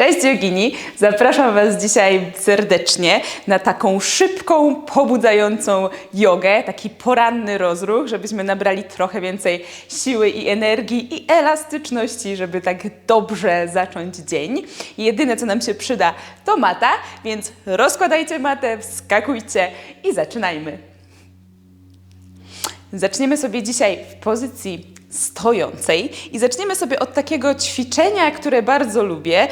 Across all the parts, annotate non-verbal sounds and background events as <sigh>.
Cześć Jogini! Zapraszam Was dzisiaj serdecznie na taką szybką, pobudzającą jogę, taki poranny rozruch, żebyśmy nabrali trochę więcej siły i energii i elastyczności, żeby tak dobrze zacząć dzień. Jedyne, co nam się przyda, to mata, więc rozkładajcie matę, wskakujcie i zaczynajmy. Zaczniemy sobie dzisiaj w pozycji stojącej i zaczniemy sobie od takiego ćwiczenia, które bardzo lubię.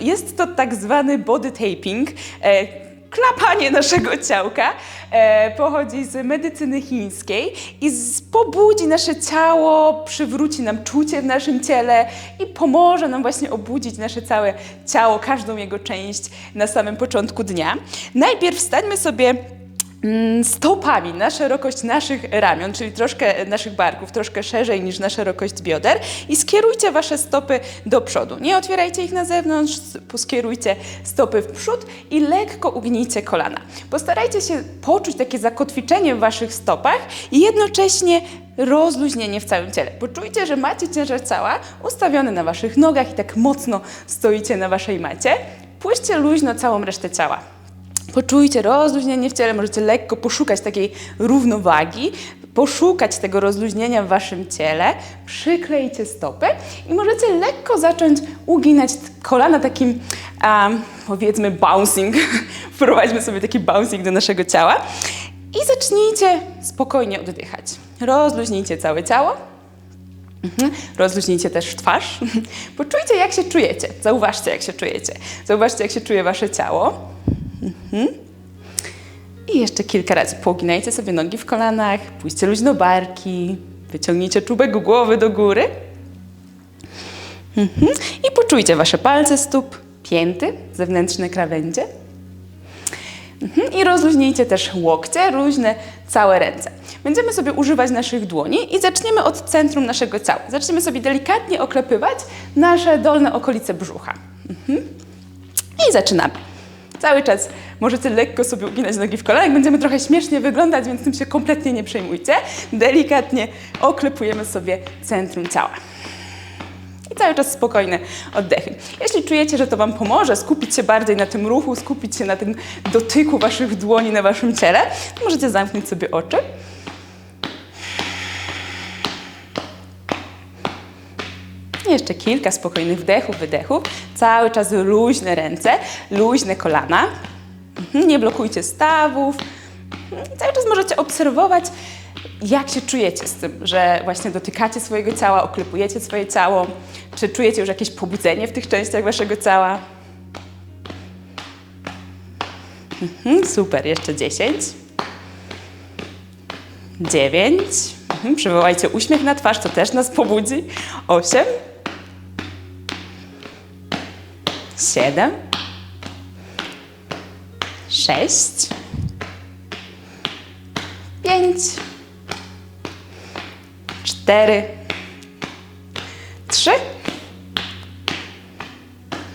Jest to tak zwany body taping. e, Klapanie naszego ciałka e, pochodzi z medycyny chińskiej i z, pobudzi nasze ciało, przywróci nam czucie w naszym ciele i pomoże nam właśnie obudzić nasze całe ciało, każdą jego część na samym początku dnia. Najpierw stańmy sobie stopami na szerokość naszych ramion, czyli troszkę naszych barków, troszkę szerzej niż na szerokość bioder i skierujcie Wasze stopy do przodu. Nie otwierajcie ich na zewnątrz, skierujcie stopy w przód i lekko ugnijcie kolana. Postarajcie się poczuć takie zakotwiczenie w Waszych stopach i jednocześnie rozluźnienie w całym ciele. Poczujcie, że macie ciężar ciała ustawiony na Waszych nogach i tak mocno stoicie na Waszej macie. Puśćcie luźno całą resztę ciała. Poczujcie rozluźnienie w ciele, możecie lekko poszukać takiej równowagi, poszukać tego rozluźnienia w waszym ciele, przyklejcie stopy i możecie lekko zacząć uginać kolana takim, um, powiedzmy, bouncing. <laughs> Wprowadźmy sobie taki bouncing do naszego ciała i zacznijcie spokojnie oddychać. Rozluźnijcie całe ciało. Mhm. Rozluźnijcie też twarz. <laughs> Poczujcie, jak się czujecie. Zauważcie, jak się czujecie. Zauważcie, jak się czuje wasze ciało. Mhm. I jeszcze kilka razy poginajcie sobie nogi w kolanach, pójście luźno barki, wyciągnijcie czubek głowy do góry. Mhm. I poczujcie wasze palce stóp, pięty, zewnętrzne krawędzie. Mhm. I rozluźnijcie też łokcie, luźne całe ręce. Będziemy sobie używać naszych dłoni i zaczniemy od centrum naszego ciała. Zaczniemy sobie delikatnie oklepywać nasze dolne okolice brzucha. Mhm. I zaczynamy. Cały czas możecie lekko sobie uginać nogi w kolanach. Będziemy trochę śmiesznie wyglądać, więc tym się kompletnie nie przejmujcie. Delikatnie oklepujemy sobie centrum ciała. I cały czas spokojne oddechy. Jeśli czujecie, że to Wam pomoże skupić się bardziej na tym ruchu, skupić się na tym dotyku Waszych dłoni na Waszym ciele, możecie zamknąć sobie oczy. I Jeszcze kilka spokojnych wdechów, wydechów. Cały czas luźne ręce, luźne kolana. Mhm, Nie blokujcie stawów. Cały czas możecie obserwować, jak się czujecie z tym, że właśnie dotykacie swojego ciała, oklepujecie swoje ciało. Czy czujecie już jakieś pobudzenie w tych częściach waszego ciała? Mhm, super, jeszcze 10. 9. Mhm, przywołajcie uśmiech na twarz, to też nas pobudzi. 8. 7. 6. 5. 4. 3.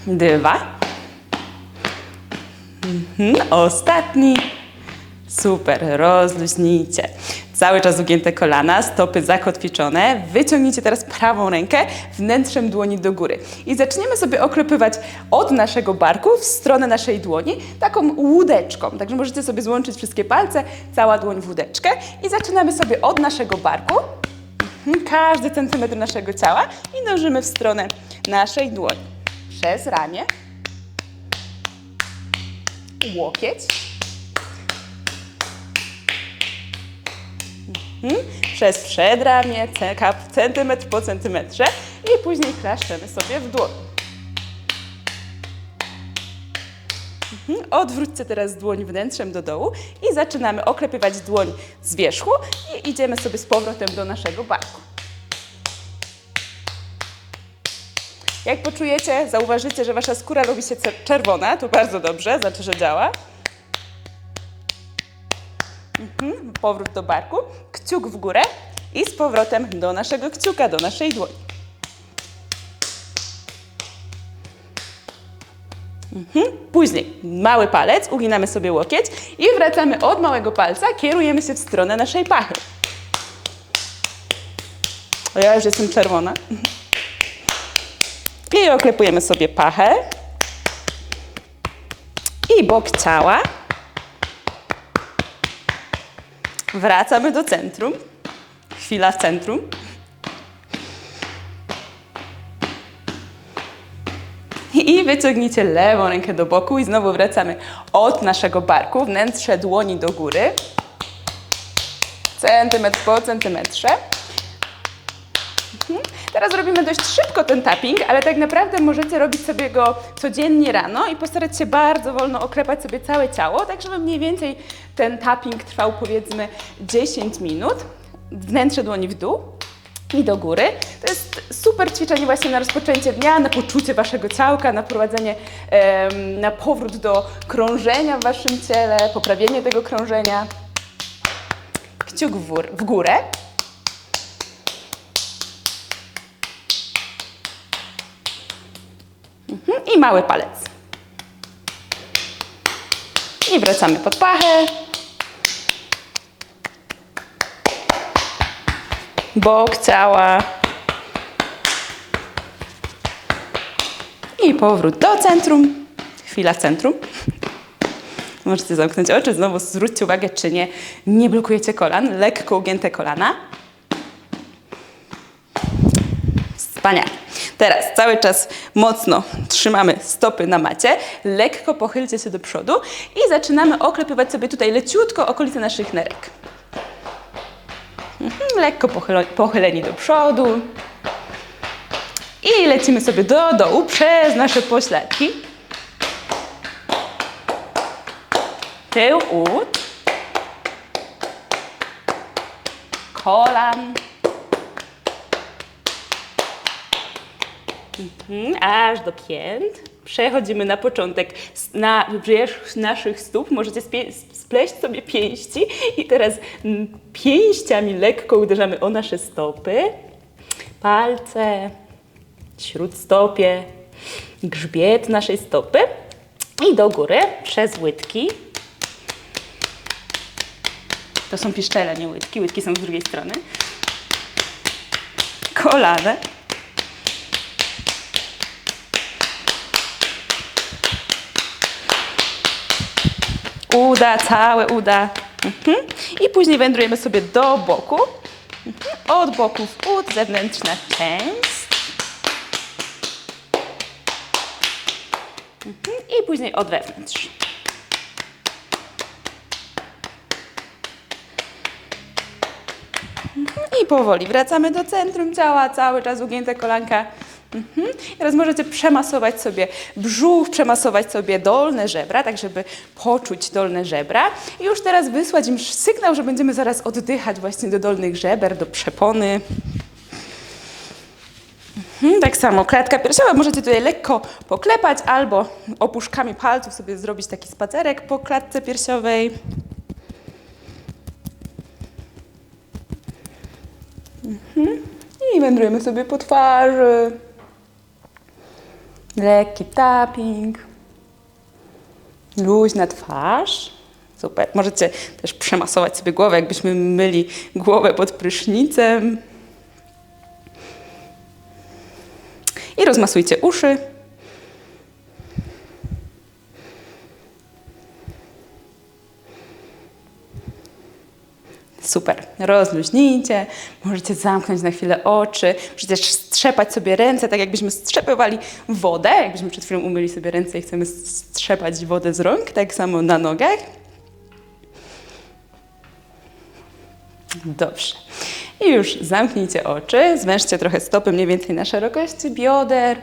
2. Mhm, ostatni. Super, rozluźnijcie. Cały czas ugięte kolana, stopy zakotwiczone. Wyciągnijcie teraz prawą rękę wnętrzem dłoni do góry. I zaczniemy sobie oklepywać od naszego barku w stronę naszej dłoni taką łódeczką. Także możecie sobie złączyć wszystkie palce, cała dłoń w łódeczkę. I zaczynamy sobie od naszego barku. Mhm, Każdy centymetr naszego ciała i dążymy w stronę naszej dłoni. Przez ramię. Łokieć. Mhm. Przez przedramię, centymetr po centymetrze i później klaszczemy sobie w dłoń. Mhm. Odwróćcie teraz dłoń wnętrzem do dołu i zaczynamy oklepywać dłoń z wierzchu i idziemy sobie z powrotem do naszego barku. Jak poczujecie, zauważycie, że wasza skóra robi się czerwona, to bardzo dobrze, znaczy, że działa. Mhm, powrót do barku, kciuk w górę i z powrotem do naszego kciuka, do naszej dłoni. Mhm. Później mały palec, uginamy sobie łokieć i wracamy od małego palca, kierujemy się w stronę naszej pachy. O, ja już jestem czerwona. I oklepujemy sobie pachę i bok ciała. Wracamy do centrum. Chwila w centrum. I wyciągnijcie lewą rękę do boku i znowu wracamy od naszego barku, wnętrze dłoni do góry. Centymetr po centymetrze. Teraz robimy dość szybko ten tapping, ale tak naprawdę możecie robić sobie go codziennie rano i postarać się bardzo wolno oklepać sobie całe ciało, tak żeby mniej więcej ten tapping trwał powiedzmy 10 minut. Wnętrze dłoni w dół i do góry. To jest super ćwiczenie właśnie na rozpoczęcie dnia, na poczucie waszego ciałka, na prowadzenie, na powrót do krążenia w waszym ciele, poprawienie tego krążenia. Kciuk w górę. I mały palec. I wracamy pod pachę. Bok ciała. I powrót do centrum. Chwila centrum. Możecie zamknąć oczy, znowu zwróćcie uwagę, czy nie, nie blokujecie kolan. Lekko ugięte kolana. Wspaniale. Teraz cały czas mocno trzymamy stopy na macie, lekko pochylcie się do przodu i zaczynamy oklepywać sobie tutaj leciutko okolice naszych nerek. Mhm, Lekko pochyleni do przodu. I lecimy sobie do dołu przez nasze pośladki. Tył ud. Kolan. Mhm, aż do pięt. Przechodzimy na początek na wierzch naszych stóp. Możecie spleść sobie pięści i teraz mm, pięściami lekko uderzamy o nasze stopy. Palce, śródstopie, grzbiet naszej stopy i do góry przez łydki. To są piszczele, nie łydki. Łydki są z drugiej strony. Kolana. Uda, całe uda. Mhm. I później wędrujemy sobie do boku. Mhm. Od boku w ud, zewnętrzna część. Mhm. I później od wewnątrz. Mhm. I powoli wracamy do centrum ciała, cały czas ugięte kolanka. Mhm. Teraz możecie przemasować sobie brzuch, przemasować sobie dolne żebra, tak żeby poczuć dolne żebra. I już teraz wysłać im sygnał, że będziemy zaraz oddychać właśnie do dolnych żeber, do przepony. Mhm, Tak samo klatka piersiowa możecie tutaj lekko poklepać albo opuszkami palców sobie zrobić taki spacerek po klatce piersiowej. Mhm. I wędrujemy sobie po twarzy. Lekki tapping. Luźna twarz. Super. Możecie też przemasować sobie głowę, jakbyśmy myli głowę pod prysznicem. I rozmasujcie uszy. Super, rozluźnijcie, możecie zamknąć na chwilę oczy, możecie strzepać sobie ręce, tak jakbyśmy strzepywali wodę, jakbyśmy przed chwilą umyli sobie ręce i chcemy strzepać wodę z rąk, tak samo na nogach. Dobrze. I już zamknijcie oczy, zwężcie trochę stopy mniej więcej na szerokości bioder.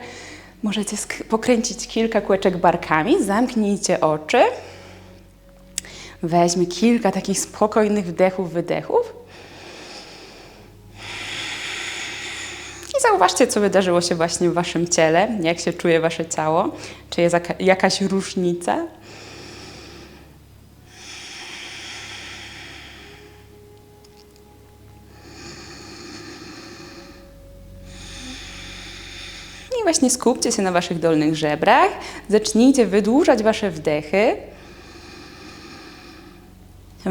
Możecie pokręcić kilka kółeczek barkami, zamknijcie oczy. Weźmy kilka takich spokojnych wdechów, wydechów. I zauważcie, co wydarzyło się właśnie w Waszym ciele, jak się czuje Wasze ciało, czy jest jaka- jakaś różnica. I właśnie skupcie się na Waszych dolnych żebrach. Zacznijcie wydłużać Wasze wdechy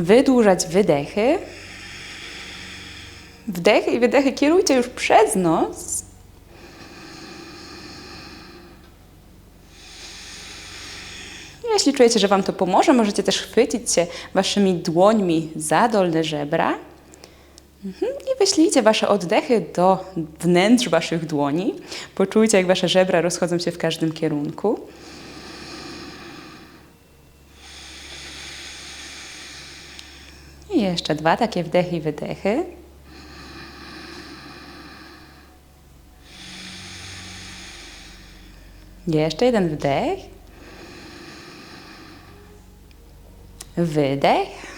wydłużać wydechy. Wdechy i wydechy kierujcie już przez nos. Jeśli czujecie, że Wam to pomoże, możecie też chwycić się Waszymi dłońmi za dolne żebra mhm. i wyślijcie Wasze oddechy do wnętrz Waszych dłoni. Poczujcie, jak Wasze żebra rozchodzą się w każdym kierunku. Jeszcze dwa takie wdechy i wydechy. Jeszcze jeden wdech. Wydech.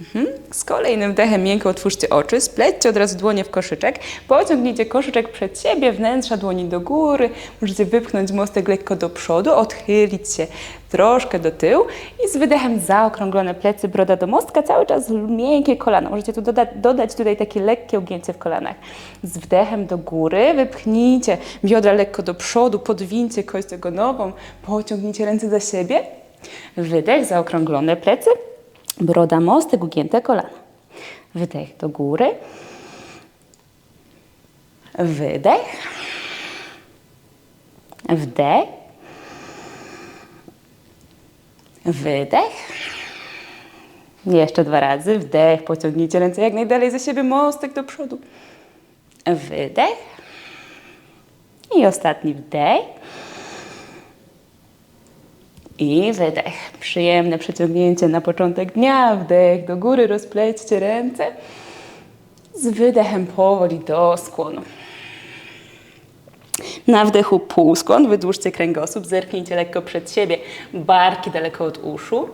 Mhm. Z kolejnym wdechem miękko otwórzcie oczy, splećcie od razu dłonie w koszyczek, pociągnijcie koszyczek przed siebie, wnętrza dłoni do góry, możecie wypchnąć mostek lekko do przodu, odchylić się troszkę do tyłu i z wydechem zaokrąglone plecy, broda do mostka, cały czas miękkie kolana. Możecie tu doda dodać tutaj takie lekkie ugięcie w kolanach. Z wdechem do góry wypchnijcie biodra lekko do przodu, podwincie kość ogonową, pociągnijcie ręce za siebie. Wydech, zaokrąglone plecy, broda, mostek, ugięte kolana. Wydech do góry. Wydech. Wdech. Wydech. Jeszcze dwa razy. Wdech. Pociągnijcie ręce jak najdalej ze siebie. Mostek do przodu. Wydech. I ostatni wdech. I wydech. Przyjemne przeciągnięcie na początek dnia. Wdech do góry, rozplećcie ręce. Z wydechem powoli do skłonu. Na wdechu półskłon, wydłużcie kręgosłup, zerknijcie lekko przed siebie, barki daleko od uszu.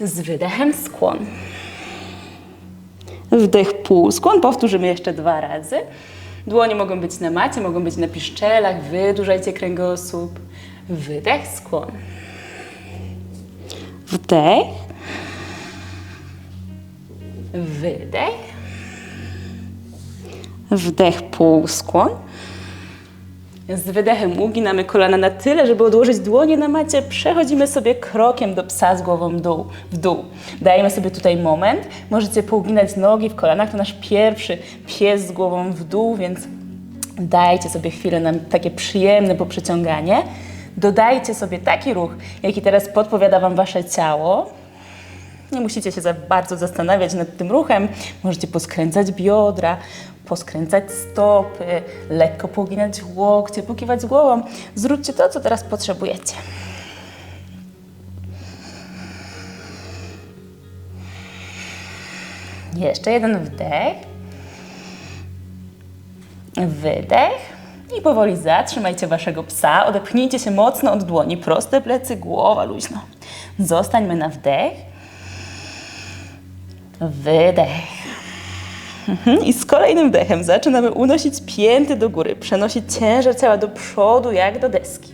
Z wydechem skłon. Wdech półskłon, powtórzymy jeszcze dwa razy. Dłonie mogą być na macie, mogą być na piszczelach, wydłużajcie kręgosłup. Wydech, skłon. Wdech. Wydech. Wdech, półskłon. Z wydechem uginamy kolana na tyle, żeby odłożyć dłonie na macie. Przechodzimy sobie krokiem do psa z głową dół, w dół. Dajemy sobie tutaj moment. Możecie pouginać nogi w kolanach. To nasz pierwszy pies z głową w dół, więc dajcie sobie chwilę na takie przyjemne poprzeciąganie. Dodajcie sobie taki ruch, jaki teraz podpowiada Wam Wasze ciało. Nie musicie się za bardzo zastanawiać nad tym ruchem. Możecie poskręcać biodra, poskręcać stopy, lekko poginać łokcie, pokiwać głową. Zróbcie to, co teraz potrzebujecie. Jeszcze jeden wdech. Wydech. I powoli zatrzymajcie waszego psa. Odepchnijcie się mocno od dłoni. Proste plecy, głowa luźno. Zostańmy na wdech. Wydech. Mhm. I z kolejnym wdechem zaczynamy unosić pięty do góry, przenosić ciężar ciała do przodu, jak do deski.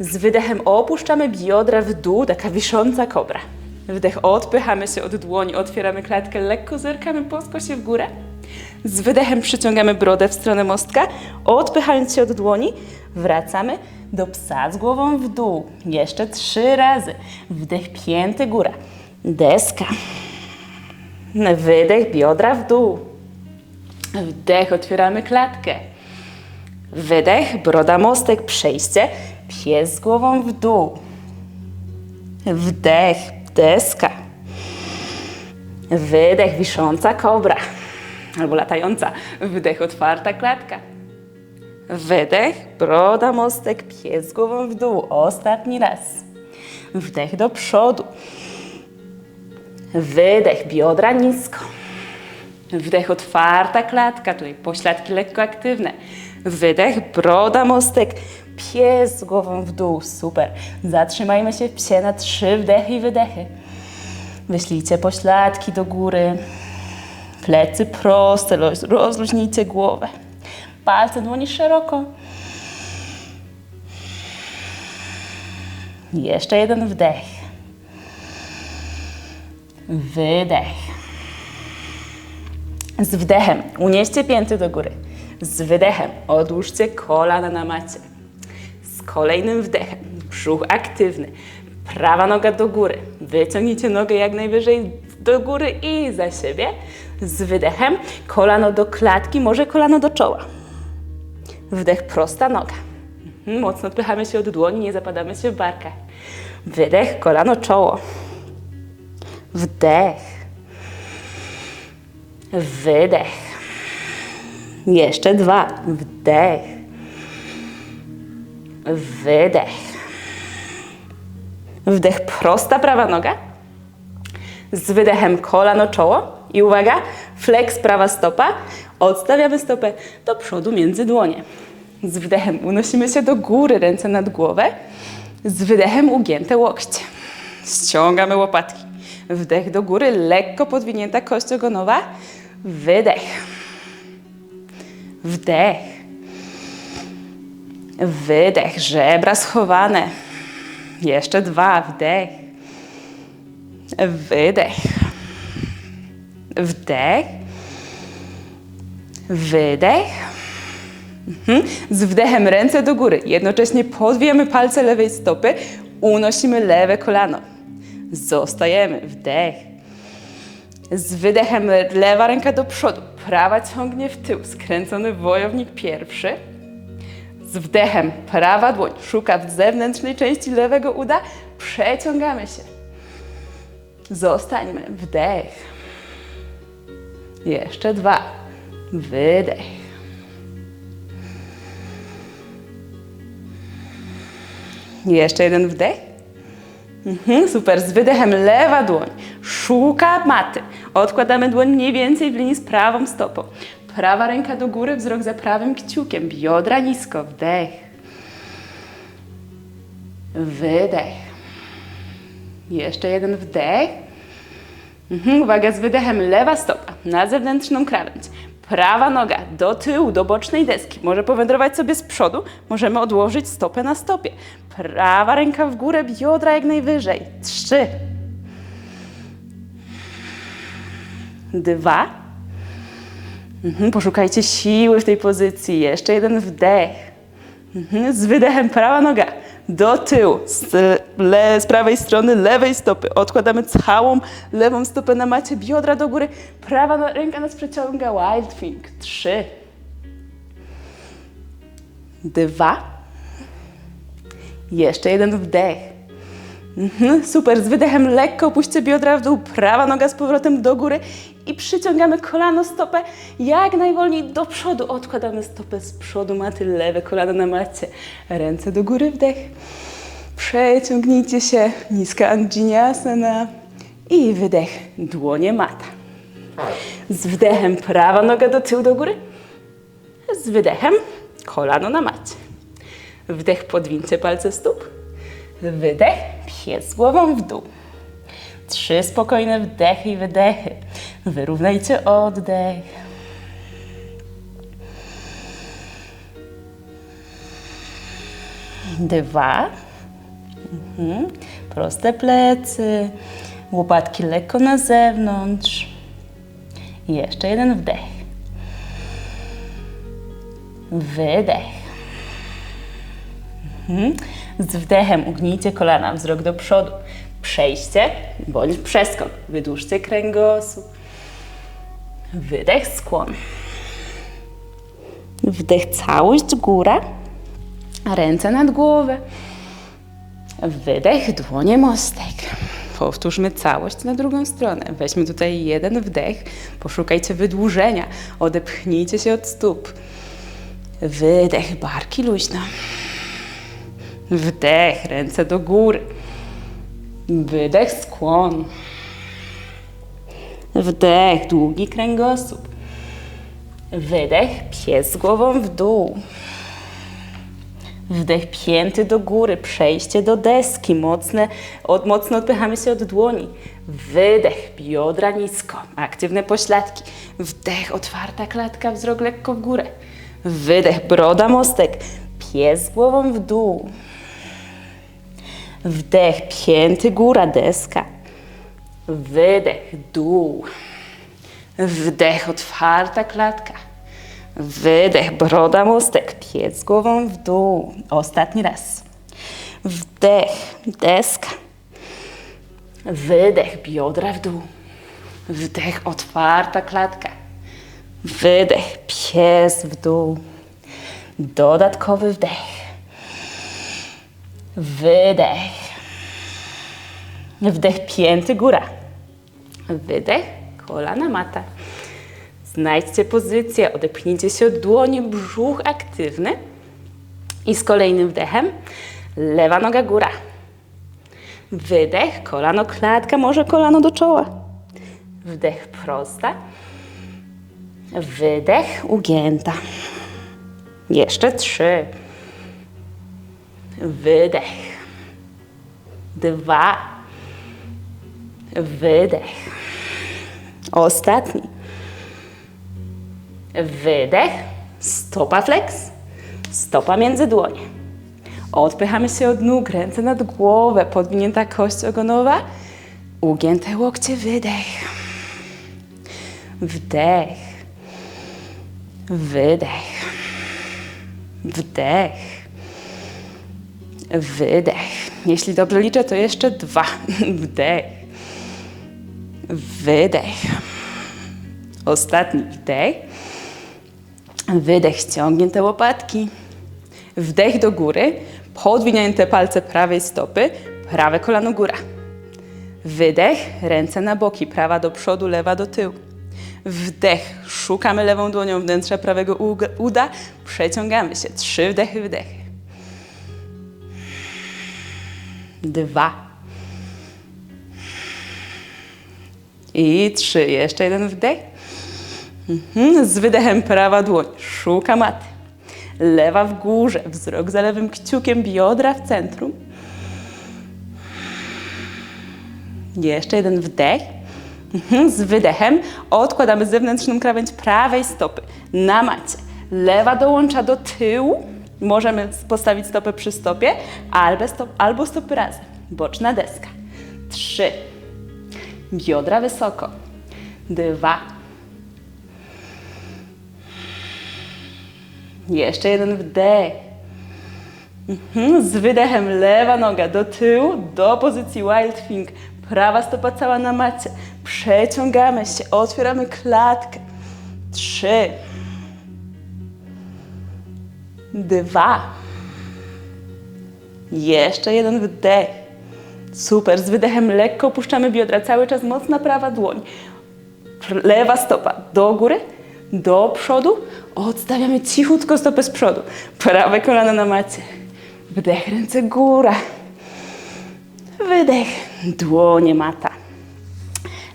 Z wydechem opuszczamy biodra w dół, taka wisząca kobra. Wdech, odpychamy się od dłoni, otwieramy klatkę, lekko zerkamy płasko się w górę. Z wydechem przyciągamy brodę w stronę mostka, odpychając się od dłoni, wracamy do psa z głową w dół. Jeszcze trzy razy. Wdech, pięty, góra. Deska. Wydech, biodra w dół. Wdech, otwieramy klatkę. Wydech, broda, mostek, przejście. Pies z głową w dół. Wdech, deska. Wydech, wisząca kobra. Albo latająca. Wdech, otwarta klatka. Wydech, broda, mostek, pies głową w dół. Ostatni raz. Wdech do przodu. Wydech, biodra nisko. Wdech, otwarta klatka, tutaj pośladki lekko aktywne. Wydech, broda, mostek, pies głową w dół. Super. Zatrzymajmy się w psie na trzy wdechy i wydechy. Wyślijcie pośladki do góry. Plecy proste, roz- rozluźnijcie głowę. Palce dłoni szeroko. Jeszcze jeden wdech. Wydech. Z wdechem unieście pięty do góry. Z wydechem odłóżcie kolana na macie. Z kolejnym wdechem brzuch aktywny. Prawa noga do góry. Wyciągnijcie nogę jak najwyżej do góry i za siebie. Z wydechem kolano do klatki, może kolano do czoła. Wdech, prosta noga. Mhm, Mocno odpychamy się od dłoni, nie zapadamy się w barkach. Wydech, kolano, czoło. Wdech. Wydech. Jeszcze dwa. Wdech. Wydech. Wdech, prosta prawa noga. Z wydechem kolano, czoło. I uwaga, flex, prawa stopa. Odstawiamy stopę do przodu między dłonie. Z wdechem unosimy się do góry, ręce nad głowę. Z wydechem ugięte łokcie. Ściągamy łopatki. Wdech do góry, lekko podwinięta kość ogonowa. Wydech. Wdech. Wydech, żebra schowane. Jeszcze dwa, wdech. Wydech. Wdech. Wydech. Mhm. Z wdechem ręce do góry. Jednocześnie podwijamy palce lewej stopy, unosimy lewe kolano. Zostajemy. Wdech. Z wydechem lewa ręka do przodu, prawa ciągnie w tył, skręcony wojownik pierwszy. Z wdechem prawa dłoń szuka w zewnętrznej części lewego uda, przeciągamy się. Zostańmy. Wdech. Jeszcze dwa. Wydech. Jeszcze jeden wdech. Mhm, super. Z wydechem lewa dłoń szuka maty. Odkładamy dłoń mniej więcej w linii z prawą stopą. Prawa ręka do góry, wzrok za prawym kciukiem. Biodra nisko. Wdech. Wydech. Jeszcze jeden wdech. Mhm, uwaga, z wydechem lewa stopa na zewnętrzną krawędź. Prawa noga do tyłu, do bocznej deski. Może powędrować sobie z przodu. Możemy odłożyć stopę na stopie. Prawa ręka w górę, biodra jak najwyżej. Trzy. Dwa. Mhm, poszukajcie siły w tej pozycji. Jeszcze jeden wdech. Mhm, z wydechem prawa noga do tyłu, z, le, z prawej strony lewej stopy. Odkładamy całą lewą stopę na macie, biodra do góry, prawa no- ręka nas przeciąga, wild thing. Trzy. Dwa. Jeszcze jeden wdech. Mhm, super, z wydechem lekko opuśćcie biodra w dół, prawa noga z powrotem do góry i przyciągamy kolano, stopę jak najwolniej do przodu. Odkładamy stopę z przodu maty, lewe kolano na macie, ręce do góry, wdech. Przeciągnijcie się, niska Anjiniasana i wydech, dłonie mata. Z wdechem prawa noga do tyłu, do góry. Z wydechem kolano na macie. Wdech, podwincie palce stóp. Wydech, pies głową w dół. Trzy spokojne wdechy i wydechy. Wyrównajcie oddech. Dwa. Mhm. Proste plecy. Łopatki lekko na zewnątrz. Jeszcze jeden wdech. Wydech. Mhm. Z wdechem ugnijcie kolana, wzrok do przodu. Przejście bądź przeskok. Wydłużcie kręgosłup. Wydech, skłon. Wdech, całość, góra. Ręce nad głowę. Wydech, dłonie, mostek. Powtórzmy całość na drugą stronę. Weźmy tutaj jeden wdech. Poszukajcie wydłużenia. Odepchnijcie się od stóp. Wydech, barki luźno. Wdech, ręce do góry. Wydech, skłon. Wdech, długi kręgosłup. Wydech, pies głową w dół. Wdech, pięty do góry, przejście do deski, mocne, od, mocno odpychamy się od dłoni. Wydech, biodra nisko, aktywne pośladki. Wdech, otwarta klatka, wzrok lekko w górę. Wydech, broda, mostek, pies głową w dół. Wdech, pięty, góra, deska. Wydech, dół. Wdech, otwarta klatka. Wydech, broda, mostek, pies z głową w dół. Ostatni raz. Wdech, deska. Wydech, biodra w dół. Wdech, otwarta klatka. Wydech, pies w dół. Dodatkowy wdech. Wydech. Wdech pięty góra. Wydech, kolana mata. Znajdźcie pozycję, odepchnijcie się od dłoni, brzuch aktywny. I z kolejnym wdechem lewa noga góra. Wydech, kolano klatka, może kolano do czoła. Wdech prosta. Wydech ugięta. Jeszcze trzy. Wydech. Dwa. Wydech. Ostatni. Wydech. Stopa flex. Stopa między dłonie. Odpychamy się od nóg, ręce nad głowę, podwinięta kość ogonowa, ugięte łokcie, wydech. Wdech. Wydech. Wdech. Wydech. Jeśli dobrze liczę, to jeszcze dwa. <laughs> Wdech. Wydech. Ostatni wdech. Wydech, ściągnięte łopatki. Wdech do góry, podwinięte palce prawej stopy, prawe kolano góra. Wydech, ręce na boki, prawa do przodu, lewa do tyłu. Wdech, szukamy lewą dłonią wnętrza prawego uda, przeciągamy się. Trzy wdechy, wdechy. Dwa. I trzy. Jeszcze jeden wdech. Mhm. Z wydechem prawa dłoń. Szuka maty. Lewa w górze. Wzrok za lewym kciukiem. Biodra w centrum. Jeszcze jeden wdech. Mhm. Z wydechem odkładamy zewnętrzną krawędź prawej stopy na macie. Lewa dołącza do tyłu. Możemy postawić stopę przy stopie albo, albo stopy razem. Boczna deska. Trzy. Biodra wysoko. Dwa. Jeszcze jeden wdech. Mhm, Z wydechem lewa noga do tyłu, do pozycji Wild Thing. Prawa stopa cała na macie. Przeciągamy się, otwieramy klatkę. Trzy. Dwa. Jeszcze jeden wdech. Super. Z wydechem lekko opuszczamy biodra. Cały czas mocna prawa dłoń. Lewa stopa do góry, do przodu. Odstawiamy cichutko stopę z przodu. Prawe kolano na macie. Wdech, ręce góra. Wydech, dłonie mata.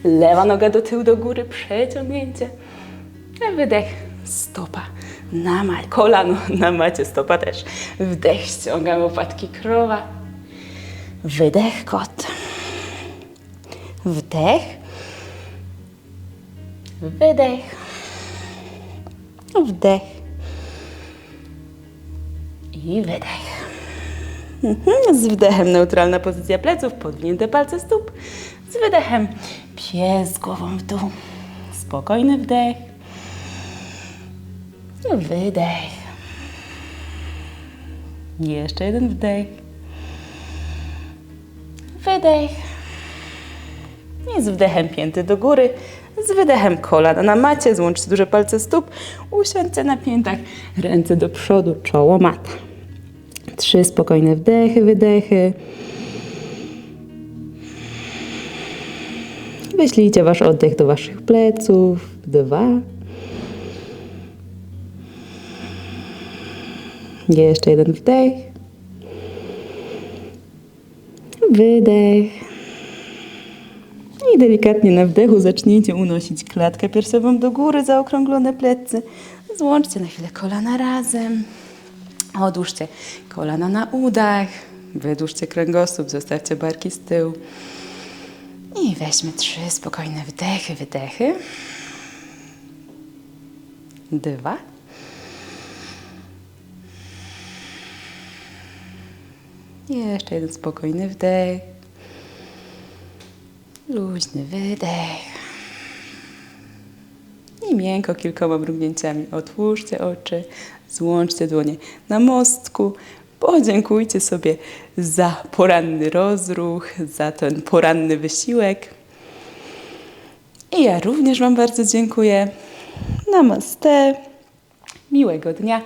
Lewa noga do tyłu, do góry, przeciągnięcie. Wydech, stopa na macie. Kolano na macie, stopa też. Wdech, ściągamy łopatki krowa. Wydech, kot. Wdech. Wydech. Wdech. I wydech. Mhm, Z wdechem neutralna pozycja pleców, podwinięte palce stóp. Z wydechem pies głową w dół. Spokojny wdech. Wydech. Jeszcze jeden wdech. Wydech. I z wdechem pięty do góry, z wydechem kolana na macie, złączcie duże palce stóp, usiądźcie na piętach, ręce do przodu, czoło mata. Trzy spokojne wdechy, wydechy. Wyślijcie wasz oddech do waszych pleców. Dwa. Jeszcze jeden wdech. Wydech. I delikatnie na wdechu zacznijcie unosić klatkę piersiową do góry, zaokrąglone plecy. Złączcie na chwilę kolana razem. Odłóżcie kolana na udach. Wydłużcie kręgosłup, zostawcie barki z tyłu. I weźmy trzy spokojne wdechy, wydechy. Dwa. Jeszcze jeden spokojny wdech. Luźny wydech. I miękko kilkoma mrugnięciami otwórzcie oczy, złączcie dłonie na mostku. Podziękujcie sobie za poranny rozruch, za ten poranny wysiłek. I ja również Wam bardzo dziękuję. Namaste. Miłego dnia.